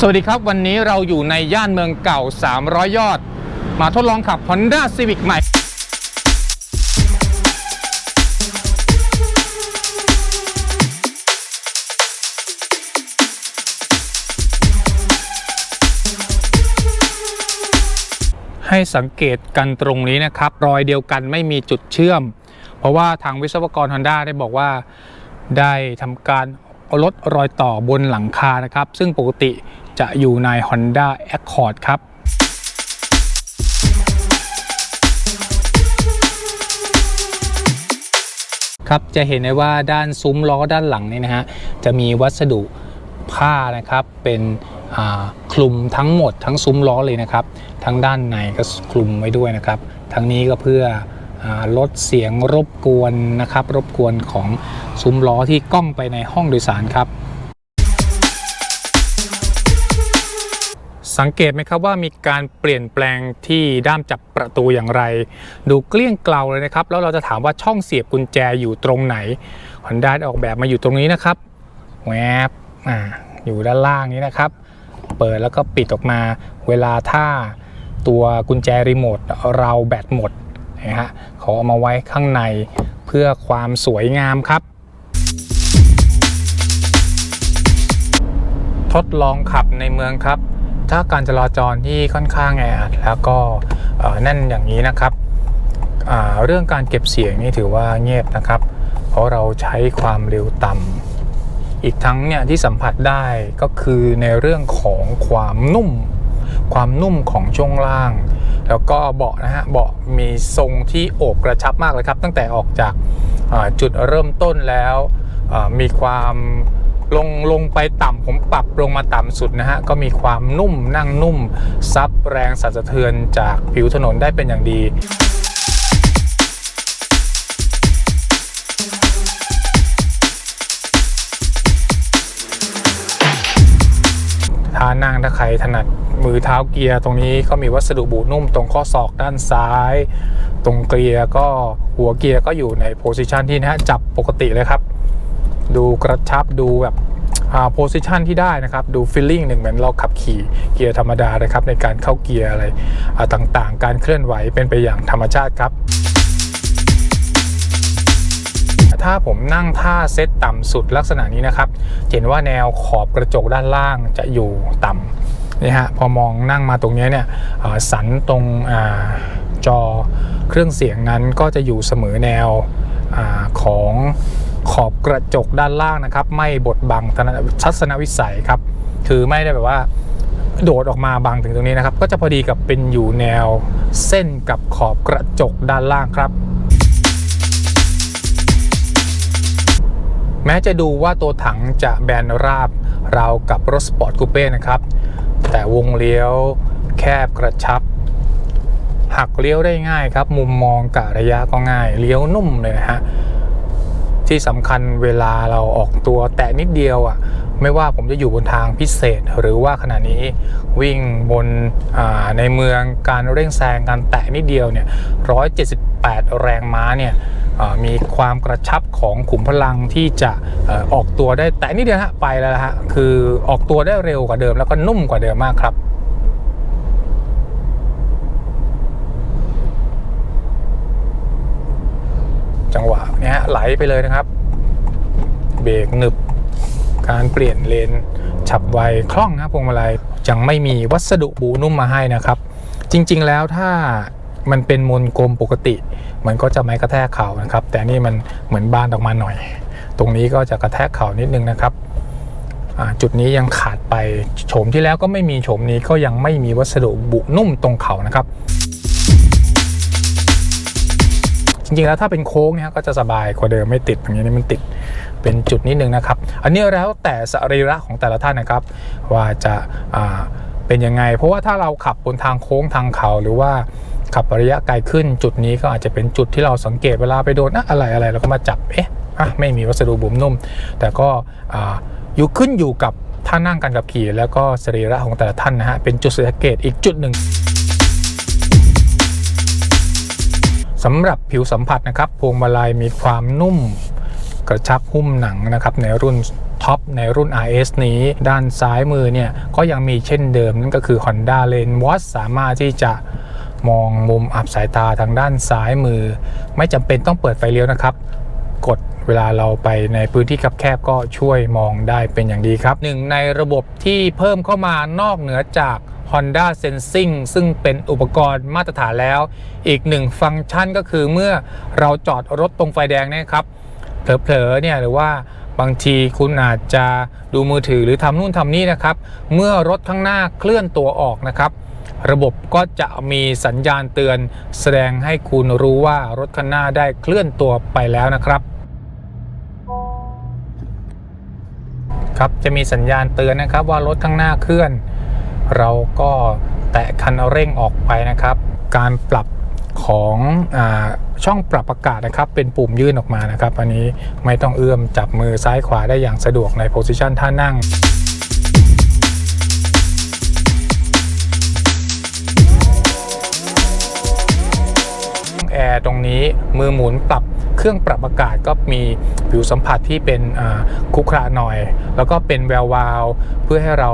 สวัสดีครับ วันนี้เราอยู่ในย่านเมืองเก่า 300 ยอด มาทดลองขับ Honda Civic ใหม่ ให้สังเกตกันตรงนี้นะครับ รอยเดียวกันไม่มีจุดเชื่อม เพราะว่าทางวิศวกร Honda ได้บอกว่าได้ทำการลดรอยต่อบนหลังคานะครับ ซึ่งปกติ จะอยู่ใน Honda Accord ครับครับจะเห็นได้ว่าด้านซุ้มล้อด้านหลังนี่นะฮะจะมีวัสดุผ้านะครับเป็นอ่าคลุมทั้งหมดทั้งซุ้มล้อเลยนะครับ ทั้งด้านในก็คลุมไว้ด้วยนะครับ ทั้งนี้ก็เพื่ออาลดเสียงรบกวนนะครับ รบกวนของซุ้มล้อที่ก้องไปในห้องโดยสารครับ สังเกตไหมครับว่ามีการเปลี่ยนแปลงที่ด้ามจับประตูอย่างไร ดูเกลี้ยงเกลาเลยนะครับ แล้วเราจะถามว่าช่องเสียบกุญแจอยู่ตรงไหน Honda ได้ออกแบบมาอยู่ตรงนี้นะครับแวบอ่าอยู่ด้านล่างนี้นะครับ เปิดแล้วก็ปิดออกมาเวลาถ้าตัวกุญแจรีโมทเราแบตหมดนะฮะเขาเอามาไว้ข้างในเพื่อความสวยงามครับ ทดลองขับในเมืองครับ ถ้าการจราจรที่ค่อนข้างแออัดแล้วก็แน่นอย่างนี้นะครับเรื่องการเก็บเสียงนี่ถือว่าเงียบนะครับ เพราะเราใช้ความเร็วต่ำอีกทั้งเนี่ยที่สัมผัสได้ก็คือในเรื่องของความนุ่ม ความนุ่มของช่วงล่าง แล้วก็เบาะนะฮะเบาะมีทรงที่โอบกระชับมากเลยครับ ตั้งแต่ออกจากจุดเริ่มต้นแล้วมีความ ลงลงไปต่ำผมปรับลงมาต่ำสุดนะฮะ ก็มีความนุ่มนั่งนุ่ม ซับแรงสั่นสะเทือนจากผิวถนนได้เป็นอย่างดีท่านั่งถ้าใครถนัดมือเท้าเกียร์ตรงนี้ก็มีวัสดุบูนุ่มตรงข้อศอกด้านซ้าย ตรงเกียร์ก็หัวเกียร์ก็อยู่ในโพสิชันที่นะฮะจับปกติเลยครับ ดูกระชับดูแบบโพสิชันที่ได้นะครับ ดูฟีลลิ่งหนึ่งเหมือนเราขับขี่เกียร์ธรรมดานะครับ ในการเข้าเกียร์อะไรอ่าต่างๆ การเคลื่อนไหวเป็นไปอย่างธรรมชาติครับ ถ้าผมนั่งท่าเซตต่ำสุดลักษณะนี้นะครับ เห็นว่าแนวขอบกระจกด้านล่างจะอยู่ต่ำนี่ฮะพอมองนั่งมาตรงนี้เนี่ยสันตรงอาจอเครื่องเสียงนั้นก็จะอยู่เสมอแนวอาของ ขอบกระจกด้านล่างนะครับ ไม่บดบังทัศนวิสัยครับ คือไม่ได้แบบว่า โดดออกมาบังถึงตรงนี้นะครับ ก็จะพอดีกับเป็นอยู่แนวเส้นกับขอบกระจกด้านล่างครับแม้จะดูว่าตัวถังจะแบนราบราวกับรถสปอร์ตคูเป้นะครับ แต่วงเลี้ยวแคบกระชับ หักเลี้ยวได้ง่ายครับ มุมมองกะระยะก็ง่าย เลี้ยวนุ่มเลยนะฮะ ที่สำคัญเวลาเราออกตัวแตะนิดเดียวอะไม่ว่าผมจะอยู่บนทางพิเศษ หรือว่าขณะนี้วิ่งบนในเมืองการเร่งแซงการแตะนิดเดียวเนี่ย178 แรงม้าเนี่ยมีความกระชับของขุมพลังที่จะออกตัวได้แตะนิดเดียวฮะไปแล้วฮะคือออกตัวได้เร็วกว่าเดิมแล้วก็นุ่มกว่าเดิมมากครับ จังหวะเนี้ย ไหลไปเลยนะครับ เบรกหนึบ การเปลี่ยนเลนฉับไวคล่องนะพวงมาลัยยังไม่มีวัสดุบูนุ่มมาให้นะครับ จริง ๆ แล้วถ้ามันเป็นมนกลมปกติ มันก็จะไม่กระแทกเข่านะครับ แต่นี่มันเหมือนบานออกมาหน่อย ตรงนี้ก็จะกระแทกเข่านิดนึงนะครับจุดนี้ยังขาดไปโฉมที่แล้วก็ไม่มีโฉมนี้ก็ยังไม่มีวัสดุบุนุ่มตรงเข่านะครับ จริงๆแล้วถ้าเป็นโค้งเนี่ยก็จะสบายกว่าเดิมไม่ติดอย่างนี้นี่มันติดเป็นจุดนิดนึงนะครับ อันนี้แล้วแต่สรีระของแต่ละท่านนะครับ ว่าจะาเป็นยังไง เพราะว่าถ้าเราขับบนทางโค้งทางเขาหรือว่าขับระยะไกลขึ้นจุดนี้ก็อาจจะเป็นจุดที่เราสังเกตเวลาไปโดนอะอะไรอะไรเราก็มาจับเอ๊ะไม่มีวัสดุบุ๋มนุ่ม แต่ก็อ่าอยู่ขึ้นอยู่กับท่านั่งการขับขี่ แล้วก็สรีระของแต่ละท่านนะฮะเป็นจุดสังเกตอีกจุดหนึ่ง สำหรับผิวสัมผัสนะครับพวงมาลัยมีความนุ่มกระชับหุ้มหนังนะครับในรุ่นท็อปในรุ่น RS นี้ด้านซ้ายมือเนี่ยก็ยังมีเช่นเดิมนั่นก็คือ Honda Lane Watch สามารถที่จะมองมุมอับสายตาทางด้านซ้ายมือ ไม่จำเป็นต้องเปิดไฟเลี้ยวนะครับ กด เวลาเราไปในพื้นที่คับแคบก็ช่วยมองได้เป็นอย่างดีครับ หนึ่งในระบบที่เพิ่มเข้ามานอกเหนือจาก Honda Sensing ซึ่งเป็นอุปกรณ์มาตรฐานแล้ว อีกหนึ่งฟังก์ชันก็คือเมื่อเราจอดรถตรงไฟแดงนะครับเผลอๆเนี่ยหรือว่าบางทีคุณอาจจะดูมือถือหรือทำนู่นทำนี่นะครับ เมื่อรถข้างหน้าเคลื่อนตัวออกนะครับ ระบบก็จะมีสัญญาณเตือน แสดงให้คุณรู้ว่ารถข้างหน้าได้เคลื่อนตัวไปแล้วนะครับ ครับจะมีสัญญาณเตือนนะครับ ว่ารถข้างหน้าเคลื่อน เราก็แตะคันเร่งออกไปนะครับ การปรับของอช่องปรับอากาศนะครับ เป็นปุ่มยื่นออกมานะครับ อันนี้ไม่ต้องเอื้อมจับมือซ้ายขวาได้อย่างสะดวกในโพสิชันท่านั่งแอร์ตรงนี้มือหมุนปรับ เครื่องปรับอากาศก็มีผิวสัมผัสที่เป็นคุกระหน่อย แล้วก็เป็นแวววาว เพื่อให้เรา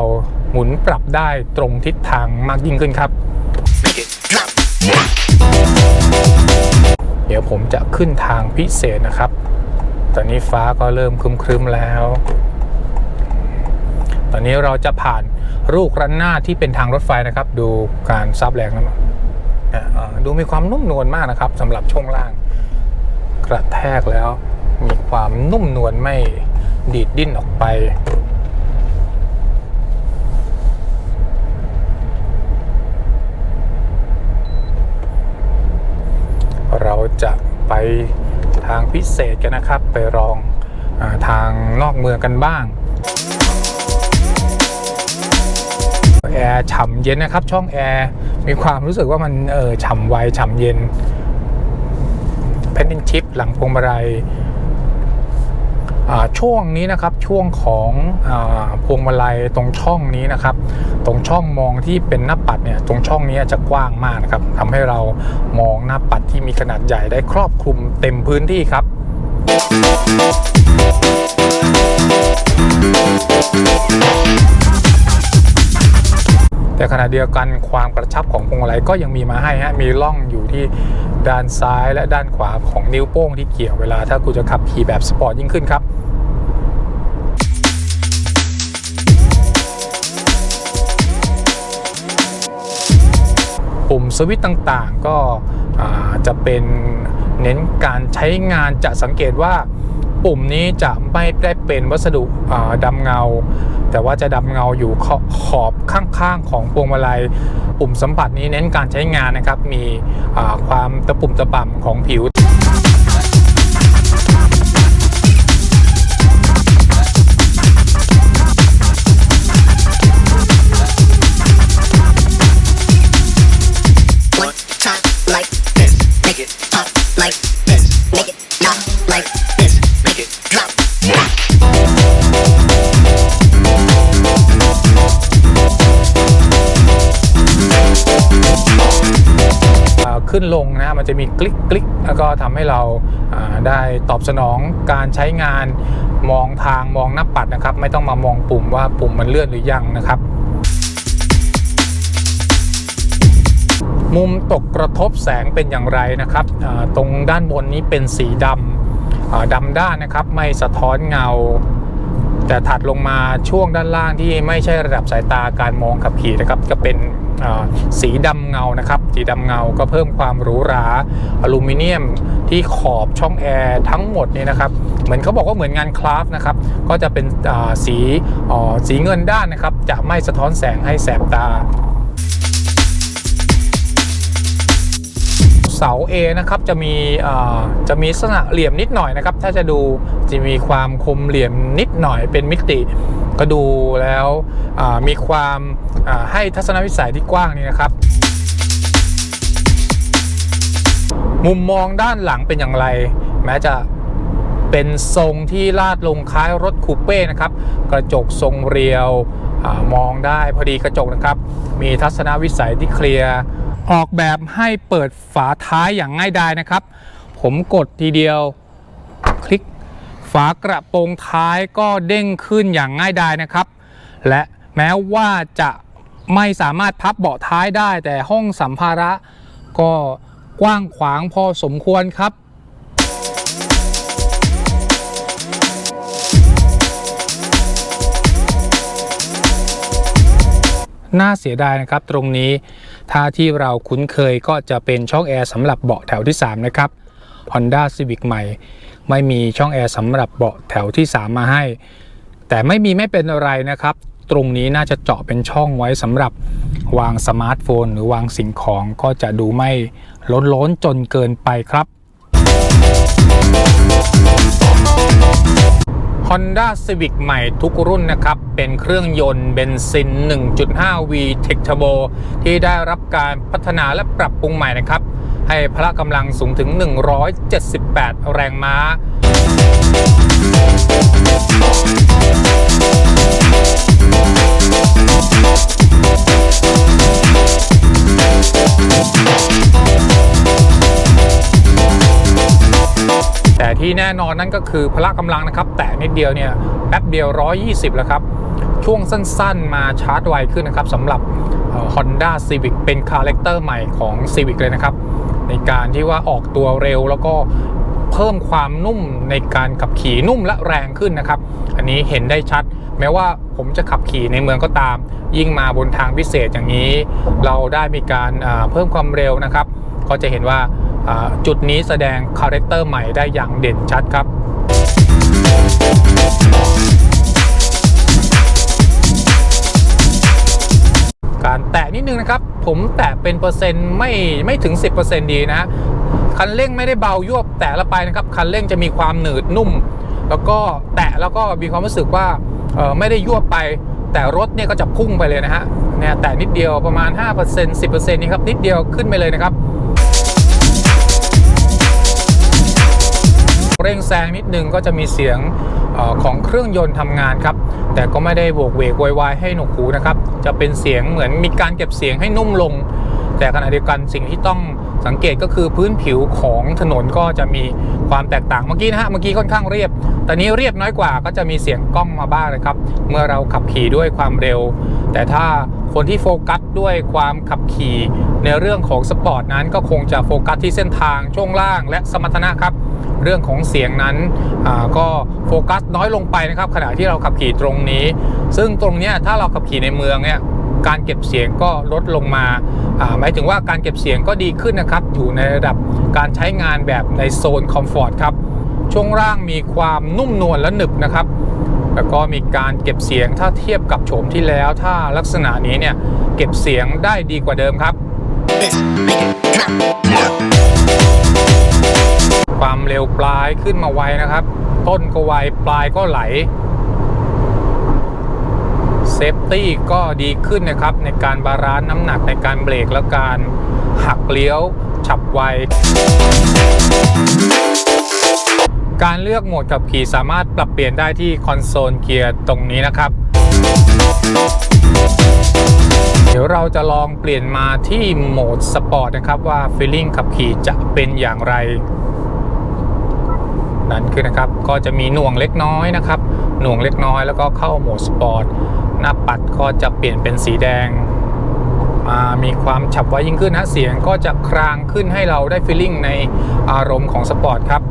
หมุนปรับได้ตรงทิศทางมากยิ่งขึ้นครับ เดี๋ยวผมจะขึ้นทางพิเศษนะครับ ตอนนี้ฟ้าก็เริ่มครึ้มๆแล้ว ตอนนี้เราจะผ่านลูกรันหน้าที่เป็นทางรถไฟนะครับ ดูการซับแรงนั้นดูมีความนุ่มนวลมากนะครับสำหรับช่วงล่าง กระแทกแล้ว มีความนุ่มนวลไม่ดีดดิ้นออกไปเราจะไปทางพิเศษกันนะครับ ไปลองอาทางนอกเมืองกันบ้าง แอร์ฉ่ำเย็นนะครับ ช่องแอร์มีความรู้สึกว่ามันเออฉ่ำไวฉ่ำเย็น แพนดินชิปหลังพวงมาลัยช่วงนี้นะครับช่วงของอพวงมาลัยตรงช่องนี้นะครับ ตรงช่องมองที่เป็นหน้าปัดเนี่ยตรงช่องนี้จะกว้างมากนะครับทำให้เรามองหน้าปัดที่มีขนาดใหญ่ได้ครอบคลุมเต็มพื้นที่ครับ แต่ขณะเดียวกันความกระชับของพวงมาลัยก็ยังมีมาให้ฮะมีร่องอยู่ที่ด้านซ้ายและด้านขวาของนิ้วโป้งที่เกี่ยวเวลาถ้าคุณจะขับขี่แบบสปอร์ตยิ่งขึ้นครับปุ่มสวิตช์ต่างๆก็จะเป็นเน้นการใช้งานจะสังเกตว่า ปุ่มนี้จะไม่ได้เป็นวัสดุอ่าดำเงา แต่ว่าจะดำเงาอยู่ขอบข้างๆของพวงมาลัย ปุ่มสัมผัสนี้เน้นการใช้งานนะครับ มีความตะปุ่มตะป่ำของผิว ขึ้นลงนะมันจะมีคลิกคลิกแล้วก็ทำให้เราได้ตอบสนองการใช้งานมองทางมองหน้าปัดนะครับ ไม่ต้องมามองปุ่มว่าปุ่มมันเลื่อนหรือยังนะครับ มุมตกกระทบแสงเป็นอย่างไรนะครับตรงด้านบนนี้เป็นสีดำดำด้านนะครับไม่สะท้อนเงาแต่ถัดลงมาช่วงด้านล่างที่ไม่ใช่ระดับสายตาการมองขับขี่นะครับก็เป็น สีดำเงานะครับ สีดำเงาก็เพิ่มความหรูหราอลูมิเนียมที่ขอบช่องแอร์ทั้งหมดนี่นะครับ เหมือนเขาบอกว่าเหมือนงานคราฟนะครับ ก็จะเป็นสีสีเงินด้านนะครับ จะไม่สะท้อนแสงให้แสบตาเสา A นะครับจะมีจะมีลักษณะเหลี่ยมนิดหน่อยนะครับ ถ้าจะดูจะมีความคมเหลี่ยมนิดหน่อยเป็นมิติ ก็ดูแล้วมีความให้ทัศนวิสัยที่กว้างนี่นะครับ มุมมองด้านหลังเป็นอย่างไร แม้จะเป็นทรงที่ลาดลงคล้ายรถคูเป้นะครับ กระจกทรงเรียวอมองได้พอดีกระจกนะครับ มีทัศนวิสัยที่เคลียร์ ออกแบบให้เปิดฝาท้ายอย่างง่ายดายนะครับ ผมกดทีเดียวคลิก ฝากระโปรงท้ายก็เด้งขึ้นอย่างง่ายดายนะครับ และแม้ว่าจะไม่สามารถพับเบาะท้ายได้ แต่ห้องสัมภาระก็กว้างขวางพอสมควรครับน่าเสียดายนะครับตรงนี้ถ้าที่เราคุ้นเคยก็จะเป็นช่องแอร์สำหรับเบาะแถวที่ 3 นะครับ Honda Civic ใหม่ ไม่มีช่องแอร์สำหรับเบาะแถวที่ 3 มาให้ แต่ไม่มีไม่เป็นอะไรนะครับ ตรงนี้น่าจะเจาะเป็นช่องไว้สำหรับวางสมาร์ทโฟน หรือวางสิ่งของก็จะดูไม่ล้นล้นจนเกินไปครับ Honda Civic ใหม่ทุกรุ่นนะครับ เป็นเครื่องยนต์เบนซิน 1.5V Tech Turbo ที่ได้รับการพัฒนาและปรับปรุงใหม่นะครับ ให้พละกำลังสูงถึง 178 แรงม้า แต่ที่แน่นอนนั่นก็คือพละกำลังนะครับ แต่นิดเดียวเนี่ยแป๊บเดียว 120 แล้วครับ ช่วงสั้นๆมาชาร์จไวขึ้นนะครับสำหรับเอ่อ Honda Civic เป็นคาแรคเตอร์ใหม่ของ Civic เลยนะครับ ในการที่ว่าออกตัวเร็วแล้วก็เพิ่มความนุ่มในการขับขี่นุ่มและแรงขึ้นนะครับ อันนี้เห็นได้ชัด แม้ว่าผมจะขับขี่ในเมืองก็ตาม ยิ่งมาบนทางพิเศษอย่างนี้ เราได้มีการเพิ่มความเร็วนะครับ ก็จะเห็นว่าอ่าจุดนี้แสดงคาแรคเตอร์ใหม่ได้อย่างเด่นชัดครับ การแตะนิดนึงนะครับ ผมแตะเป็นเปอร์เซ็นต์ไม่ไม่ถึง 10%ดีนะคันเร่งไม่ได้เบายวบแตะละไปนะครับ คันเร่งจะมีความหนืดนุ่ม แล้วก็แตะแล้วก็มีความรู้สึกว่าเออไม่ได้ยวบไป แต่รถเนี่ยก็จะพุ่งไปเลยนะฮะเนี่ยแตะนิดเดียวประมาณ 5% 10%นี่ครับนิดเดียวขึ้นไปเลยนะครับ เร่งแซงนิดนึงก็จะมีเสียงออของเครื่องยนต์ทำงานครับ แต่ก็ไม่ได้โบกเวกโวยวายให้หนวกหูนะครับ จะเป็นเสียงเหมือนมีการเก็บเสียงให้นุ่มลง แต่ขณะเดียวกันสิ่งที่ต้อง สังเกตก็คือพื้นผิวของถนนก็จะมีความแตกต่างเมื่อกี้นะฮะเมื่อกี้ค่อนข้างเรียบแต่นี้เรียบน้อยกว่าก็จะมีเสียงกล้องมาบ้างนะครับ เมื่อเราขับขี่ด้วยความเร็ว แต่ถ้าคนที่โฟกัสด้วยความขับขี่ในเรื่องของสปอร์ตนั้นก็คงจะโฟกัสที่เส้นทางช่วงล่างและสมรรถนะครับเรื่องของเสียงนั้นก็โฟกัสน้อยลงไปนะครับ ขณะที่เราขับขี่ตรงนี้ ซึ่งตรงนี้ถ้าเราขับขี่ในเมืองเนี่ยการเก็บเสียงก็ลดลงมา หมายถึงว่าการเก็บเสียงก็ดีขึ้นนะครับ อยู่ในระดับการใช้งานแบบในโซนคอมฟอร์ตครับช่วงล่างมีความนุ่มนวลและหนึบนะครับ แล้วก็มีการเก็บเสียงถ้าเทียบกับโฉมที่แล้ว ถ้าลักษณะนี้เนี่ยเก็บเสียงได้ดีกว่าเดิมครับ ความเร็วปลายขึ้นมาไวนะครับ ต้นก็ไวปลายก็ไหล เซฟตี้ก็ดีขึ้นนะครับในการบาลานซ์น้ำหนักในการเบรกและการหักเลี้ยวฉับไว การเลือกโหมดขับขี่สามารถปรับเปลี่ยนได้ที่คอนโซลเกียร์ตรงนี้นะครับ เดี๋ยวเราจะลองเปลี่ยนมาที่โหมดสปอร์ตนะครับว่าฟีลลิ่งขับขี่จะเป็นอย่างไร นั่นคือนะครับก็จะมีหน่วงเล็กน้อยนะครับ หน่วงเล็กน้อยแล้วก็เข้าโหมดสปอร์ต หน้าปัดก็จะเปลี่ยนเป็นสีแดงอ่ามีความฉับไวยิ่งขึ้นนะเสียงก็จะครางขึ้นให้เราได้ฟีลลิ่งในอารมณ์ของสปอร์ตครับ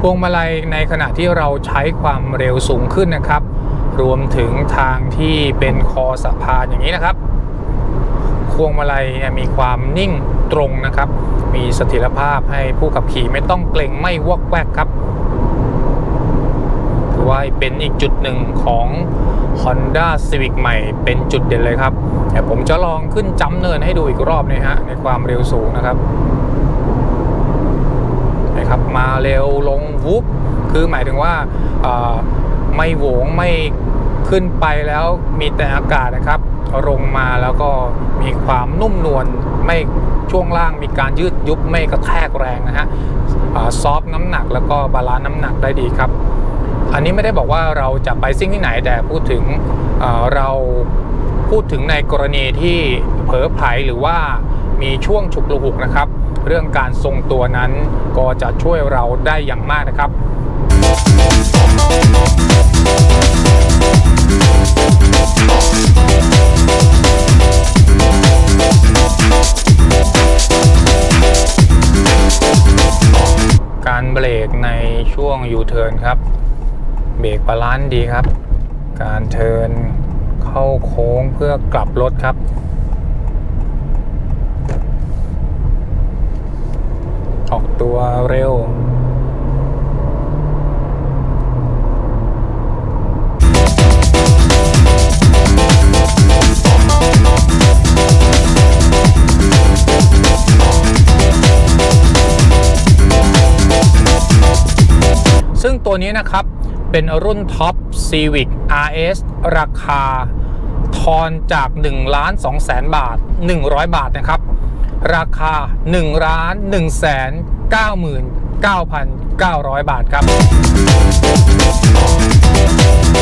พวงมาลัยในขณะที่เราใช้ความเร็วสูงขึ้นนะครับ รวมถึงทางที่เป็นคอสะพานอย่างนี้นะครับพวงมาลัยเนี่ยมีความนิ่งตรงนะครับ มีเสถียรภาพให้ผู้ขับขี่ไม่ต้องเกรงไม่วอกแวกครับ ว่าเป็นอีกจุดหนึ่งของ Honda Civic ใหม่เป็นจุดเด่นเลยครับแต่ผมจะลองขึ้นจ้ำเนินให้ดูอีกรอบนะฮะในความเร็วสูงนะครับนะครับ มาเร็วลงวุบคือหมายถึงว่าไม่โหวงไม่ขึ้นไปแล้วมีแต่อากาศนะครับลงมาแล้วก็มีความนุ่มนวลไม่ช่วงล่างมีการยืดยุบไม่กระแทกแรงนะฮะซอฟน้ำหนักแล้วก็บาลานซ์น้ำหนักได้ดีครับ อันนี้ไม่ได้บอกว่าเราจะไปซิ่งที่ไหนแต่พูดถึงเเราพูดถึงในกรณีที่เผลอไผลหรือว่ามีช่วงฉุกละหุกนะครับ เรื่องการทรงตัวนั้นก็จะช่วยเราได้อย่างมากนะครับการเบรกในช่วงยูเทิร์นครับ เบรกบาลานซ์ดีครับ การเทินเข้าโค้งเพื่อกลับรถครับ ออกตัวเร็วซึ่งตัวนี้นะครับ เป็นรุ่นท็อป Civic RS ราคาทอนจาก1ล้าน2แสนบาท 100 บาทนะครับ ราคา1ล้าน1แสน99,900 บาทครับ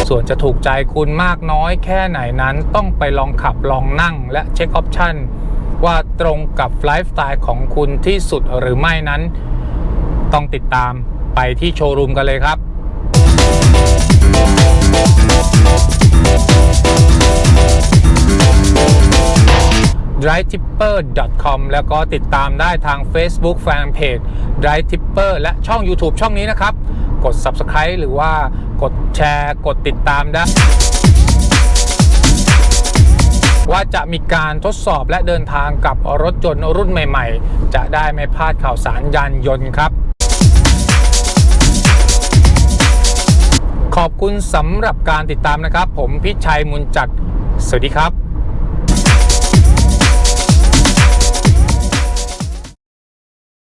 ส่วนจะถูกใจคุณมากน้อยแค่ไหนนั้นต้องไปลองขับลองนั่งและเช็คออปชันว่าตรงกับไลฟ์สไตล์ของคุณที่สุดหรือไม่นั้น ต้องติดตามไปที่โชว์รูมกันเลยครับ drivetipper.com แล้วก็ติดตามได้ทาง Facebook Fanpage Drive Tipper และช่อง YouTube ช่องนี้นะครับ กด Subscribe หรือว่ากดแชร์ กดติดตามได้ ว่าจะมีการทดสอบและเดินทางกับรถยนต์รุ่นใหม่ ๆ จะได้ไม่พลาดข่าวสารยานยนต์ครับขอบคุณสำหรับการติดตามนะครับ ผมพิชัยมุนจัด สวัสดีครับ